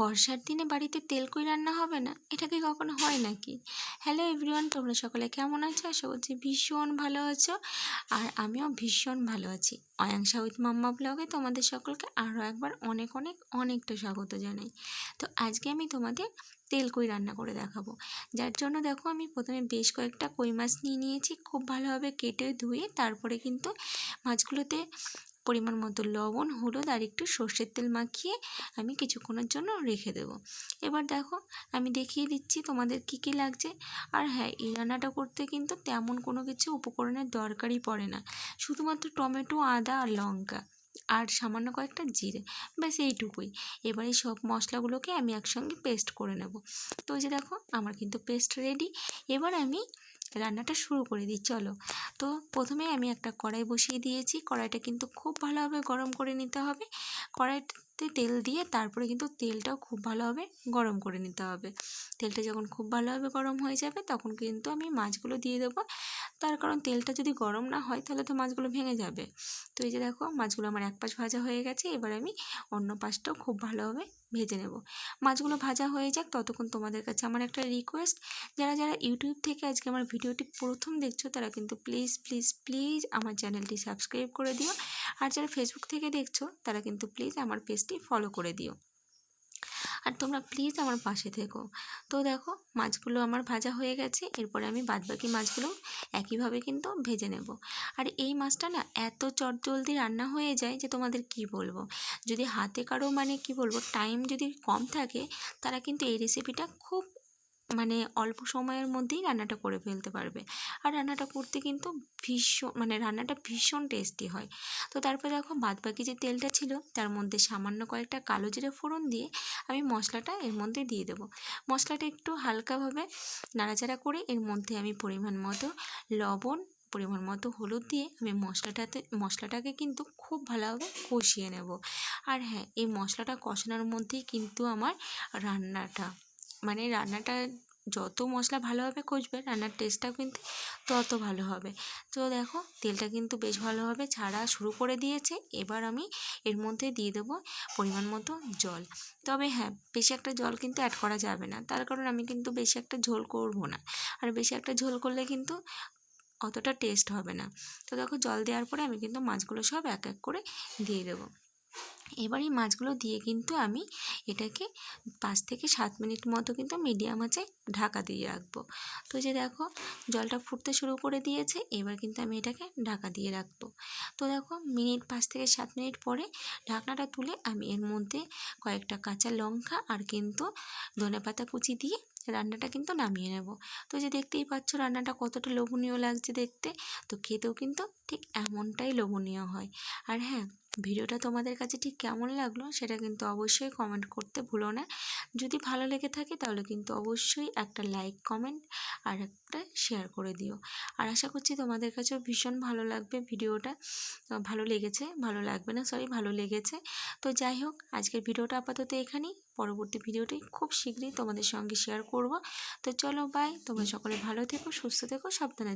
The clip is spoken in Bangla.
বর্ষার দিনে বাড়িতে তেল কই রান্না হবে না? এটা কি কখনো হয় নাকি? হ্যালো এভরিওয়ান তোমরা সকলে কেমন আছো? আশা করছি ভীষণ ভালো আছো। আর আমিও ভীষণ ভালো আছি। অয়াংশা উইথ মাম্মা ব্লগে তোমাদের সকলকে আরও একবার অনেক অনেক অনেকটা স্বাগত জানাই। তো আজকে আমি তোমাদের তেল কই রান্না করে দেখাবো। যার জন্য দেখো আমি প্রথমে বেশ কয়েকটা কই মাছ নিয়ে নিয়েছি। খুব ভালোভাবে কেটে ধুয়ে তারপরে কিন্তু মাছগুলোতে পরিমাণ মতো লবণ, হলুদ আর একটু সর্ষের তেল মাখিয়ে আমি কিছুক্ষণের জন্য রেখে দেবো। এবার দেখো, আমি দেখিয়ে দিচ্ছি তোমাদের কী কী লাগছে। আর হ্যাঁ এই রান্নাটা করতে কিন্তু তেমন কোনো কিছু উপকরণের দরকারই পড়ে না। শুধুমাত্র টমেটো, আদা আর লঙ্কা আর সামান্য কয়েকটা জিরে, ব্যাস এইটুকুই। এবার এই সব মশলাগুলোকে আমি একসঙ্গে পেস্ট করে নেব। তো যে দেখো, আমার কিন্তু পেস্ট রেডি। এবার আমি রান্নাটা শুরু করে দিই, চলো। তো প্রথমে আমি একটা কড়াই বসিয়ে দিয়েছি। কড়াইটা কিন্তু খুব ভালোভাবে গরম করে নিতে হবে। কড়াইতে তেল দিয়ে তারপরে কিন্তু তেলটাও খুব ভালোভাবে গরম করে নিতে হবে। তেলটা যখন খুব ভালোভাবে গরম হয়ে যাবে, তখন কিন্তু আমি মাছগুলো দিয়ে দেবো। তার কারণ তেলটা যদি গরম না হয়, তাহলে তো মাছগুলো ভেঙে যাবে। তো এই যে দেখো, মাছগুলো আমার এক পাশ ভাজা হয়ে গেছে। এবার আমি অন্য পাশটাও খুব ভালোভাবে ভেজে নেব। মাছগুলো ভাজা হয়ে যাক, ততক্ষণ তোমাদের কাছে আমার একটা রিকোয়েস্ট যারা যারা ইউটিউব থেকে আজকে আমার ভিডিওটি প্রথম দেখছ, তারা কিন্তু প্লিজ প্লিজ প্লিজ আমার চ্যানেলটি সাবস্ক্রাইব করে দিও। আর যারা ফেসবুক থেকে দেখছ, তারা কিন্তু প্লিজ আমার পেজটি ফলো করে দিও। আর তোমরা প্লিজ আমার পাশে থেকো। তো দেখো, মাছগুলো আমার ভাজা হয়ে গেছে, এরপরে আমি বাদবাকি মাছগুলো একইভাবে কিন্তু ভেজে নেব। আর এই মাছটা না এত চটজলদি রান্না হয়ে যায় যে তোমাদের কি বলব? যদি হাতে কারও মানে কি বলব টাইম যদি কম থাকে, তারা কিন্তু এই রেসিপিটা খুব মানে অল্প সময়ের মধ্যেই রান্নাটা করে ফেলতে পারবে। আর রান্নাটা করতে কিন্তু ভীষণ মানে রান্নাটা ভীষণ টেস্টি হয়। তো তারপর দেখো বাদবাকি যে তেলটা ছিল, তার মধ্যে সামান্য কয়েকটা কালো জিরে ফোড়ন দিয়ে আমি মশলাটা এর মধ্যে দিয়ে দেবো। মশলাটা একটু হালকাভাবে নাড়াচাড়া করে এর মধ্যে আমি পরিমাণ মতো লবণ, পরিমাণ মতো হলুদ দিয়ে আমি মশলাটাতে, মশলাটাকে কিন্তু খুব ভালোভাবে কষিয়ে নেব। আর হ্যাঁ এই মশলাটা কষানোর মধ্যেই কিন্তু আমার রান্নাটা মানে রান্নাটা যত মশলা ভালোভাবে কষবে, রান্নার টেস্টটাও কিন্তু তত ভালো হবে। তো দেখো, তেলটা কিন্তু বেশ ভালোভাবে ছাড়া শুরু করে দিয়েছে। এবার আমি এর মধ্যে দিয়ে দেবো পরিমাণ মতো জল। তবে হ্যাঁ বেশি একটা জল কিন্তু অ্যাড করা যাবে না। তার কারণ আমি কিন্তু বেশি একটা ঝোল করব না। আর বেশি একটা ঝোল করলে কিন্তু অতটা টেস্ট হবে না। তো দেখো, জল দেওয়ার পরে আমি কিন্তু মাছগুলো সব এক এক করে দিয়ে দেবো। এবার এই মাছগুলো দিয়ে কিন্তু আমি এটাকে পাঁচ থেকে সাত মিনিট মতো কিন্তু মিডিয়াম আঁচে ঢাকা দিয়ে রাখব। তো যে দেখো, জলটা ফুটতে শুরু করে দিয়েছে, এবার কিন্তু আমি এটাকে ঢাকা দিয়ে রাখব। তো দেখো, মিনিট পাঁচ থেকে সাত মিনিট পরে ঢাকনাটা তুলে আমি এর মধ্যে কয়েকটা কাঁচা লঙ্কা আর কিন্তু ধনে পাতা কুচি দিয়ে রান্নাটা কিন্তু নামিয়ে নেব। তো যে দেখতেই পাচ্ছ রান্নাটা কতটা লোভনীয় লাগছে দেখতে, তো খেতেও কিন্তু ঠিক এমনটাই লোভনীয় হয়। আর হ্যাঁ ভিডিওটা তোমাদের কাছে ঠিক কেমন লাগল সেটা কিন্তু অবশ্যই কমেন্ট করতে ভুলো না। যদি ভালো লেগে থাকে তাহলে কিন্তু অবশ্যই একটা লাইক কমেন্ট আর একটা শেয়ার করে দিও। আর আশা করছি তোমাদের কাছেও ভীষণ ভালো লাগবে ভিডিওটা। ভালো লেগেছে, ভালো লাগবে না সরি ভালো লেগেছে। তো যাই হোক, আজকের ভিডিওটা আপাতত এখানেই। পরবর্তী ভিডিওটি খুব শীঘ্রই তোমাদের সঙ্গে শেয়ার করব। তো চলো বাই তোমরা সকলে ভালো থেকো, সুস্থ থেকো, সাবধানে